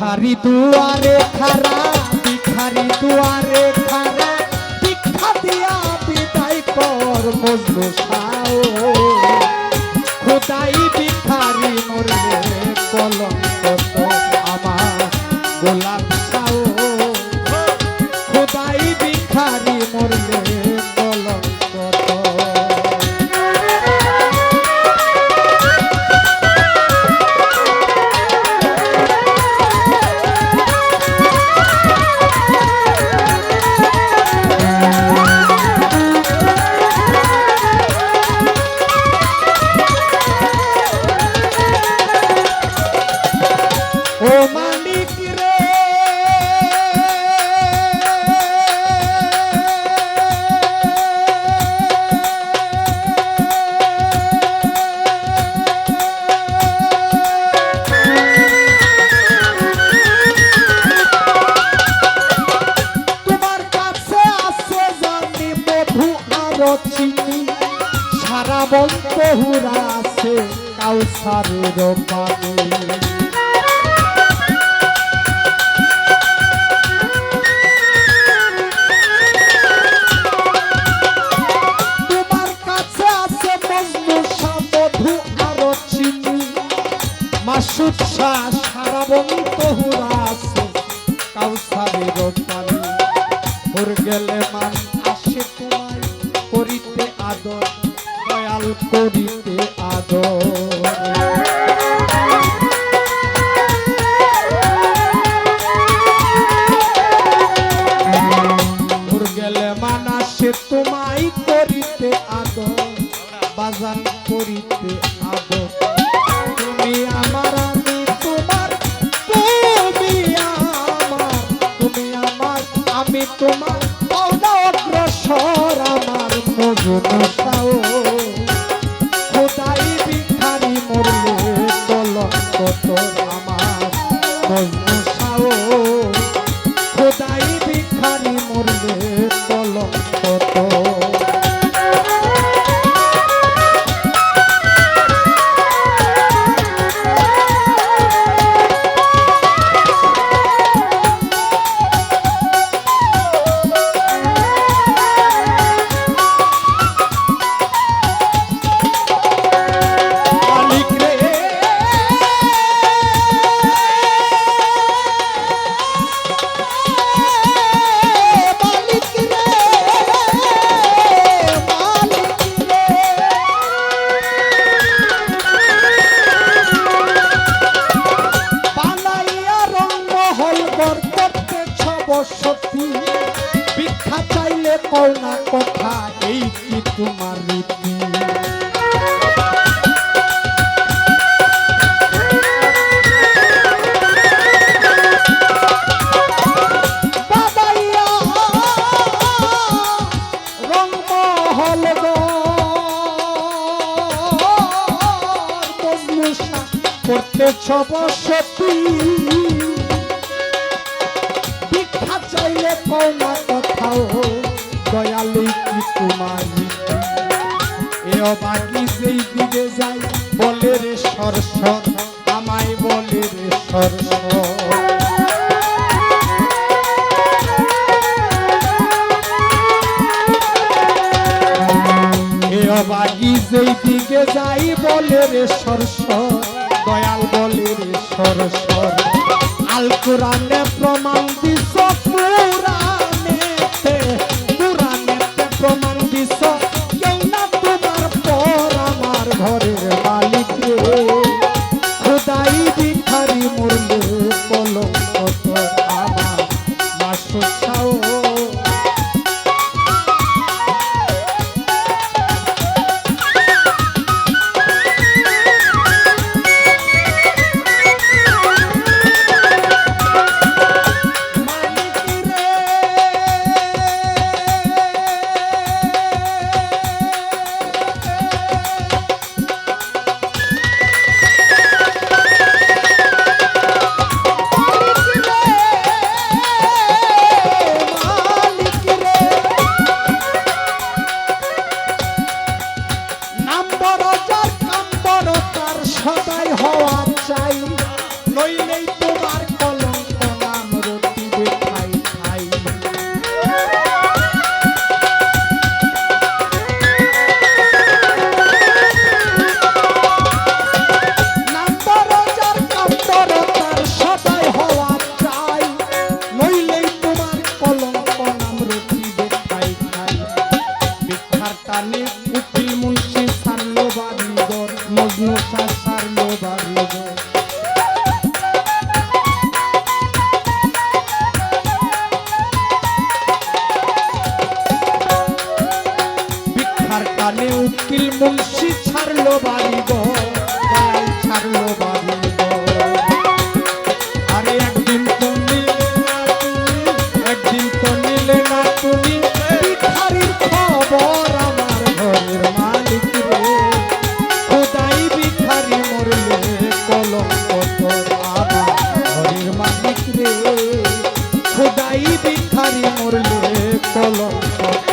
ভিখারি দুয়ারে খারা ভিখারি দুয়ারে খারা ভিক্ষা দিয়া বিদায় কর মজনু সাও খোদাই ভিখারি মরবে কলম কত আমার গোলাপ বন্ধুরা আছে কাউসারের পানি তোমার কাছে আছে মজনু মধু আর চিনি। মাসুদ শাহ সারা বন্ধুরা আছে কাউসারের পানি ওর গেলে মান আসে তোমায়, করিতে আদর দয়াল করিতে আদর। আসে তোমায় করিতে আদর বাজান করিতে আদর। তুমি আমার, আমি তোমার, তুমি আমার তুমি আমার, আমি তোমার পাওনা অগ্রসর আমার মজন। কি রীতি। বাবাইয়া রংমহল ভিক্ষা চাইলে কৌনা কথাও দয়ালু কি তোমার অবাকি সেই দিকে যাই। বলে রে সর সর আমায় বলে রে সর সর এ অবাগি যেই দিকে যাই বলে রে সর সর দয়াল বলে রে সর সর আল কোরআনে প্রমাণ দিছ পুরাণেতে মালিক ছাড়লো বাড়ি গো গাই ছাড়লো বাড়ি গো আরে একদিন তো নিলে না তুমি একদিন তো নিলে না তুমি ভিখারির খবর আমার ঘরের মালিক রে। খোদাই ভিখারি মরলে কলম কত আমার ঘরের মালিক রে। খোদাই ভিখারি মরলে কলম কত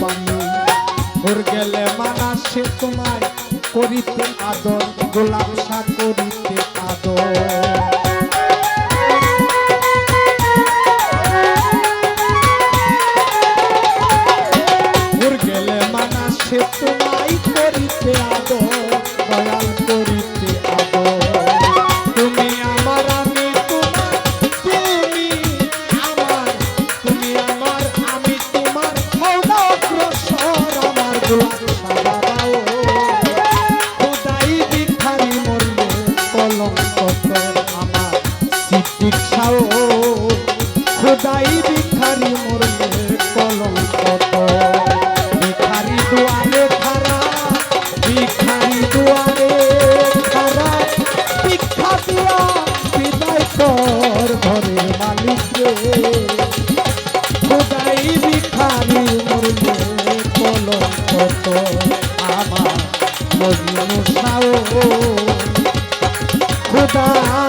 পানি ঘুর গেলে মানা সে তোমায় করিতে আদর গোলাপ সা করিতে আদর। सा